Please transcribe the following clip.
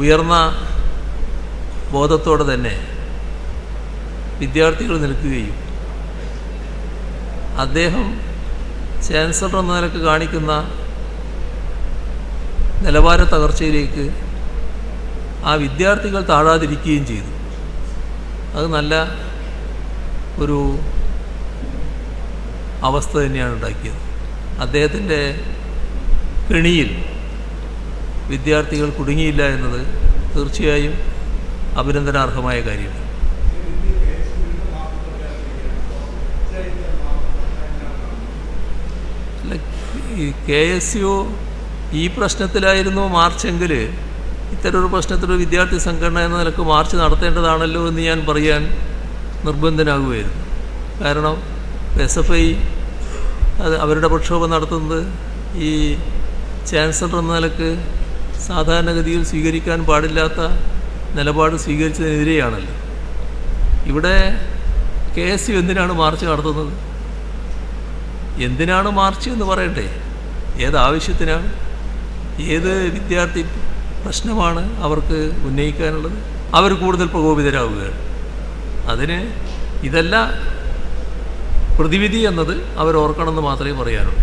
ഉയർന്ന ബോധത്തോടെ തന്നെ വിദ്യാർത്ഥികൾ നിൽക്കുകയും അദ്ദേഹം ചാൻസലർ എന്ന നിലയ്ക്ക് കാണിക്കുന്ന നിലവാര തകർച്ചയിലേക്ക് ആ വിദ്യാർത്ഥികൾ താഴാതിരിക്കുകയും ചെയ്തു. അത് നല്ല ഒരു അവസ്ഥ തന്നെയാണ് ഉണ്ടാക്കിയത്. അദ്ദേഹത്തിന്റെ കെണിയിൽ വിദ്യാർത്ഥികൾ കുടുങ്ങിയില്ല എന്നത് തീർച്ചയായും അഭിനന്ദനാർഹമായ കാര്യമാണ്. ഈ കെ എസ് യു ഈ പ്രശ്നത്തിലായിരുന്നു മാർച്ചെങ്കിൽ ഇത്തരമൊരു പ്രശ്നത്തിലൊരു വിദ്യാർത്ഥി സംഘടന എന്ന നിലയ്ക്ക് മാർച്ച് നടത്തേണ്ടതാണല്ലോ എന്ന് ഞാൻ പറയാൻ നിർബന്ധനാകുമായിരുന്നു കാരണം എസ് എഫ് ഐ അത് അവരുടെ പ്രക്ഷോഭം നടത്തുന്നത് ഈ ചാൻസലർ എന്ന നിലയ്ക്ക് സാധാരണഗതിയിൽ സ്വീകരിക്കാൻ പാടില്ലാത്ത നിലപാട് സ്വീകരിച്ചതിനെതിരെയാണല്ലോ. ഇവിടെ കെ എസ് യു എന്തിനാണ് മാർച്ച് നടത്തുന്നത്? എന്തിനാണ് മാർച്ച് എന്ന് പറയട്ടെ. ഏതാവശ്യത്തിനാണ് ഏത് വിദ്യാർത്ഥി പ്രശ്നമാണ് അവർക്ക് ഉന്നയിക്കാനുള്ളത്? അവർ കൂടുതൽ പ്രകോപിതരാവുകയാണ്. അതിന് ഇതല്ല പ്രതിവിധി എന്നത് അവർ ഓർക്കണമെന്ന് മാത്രമേ പറയാനുള്ളൂ.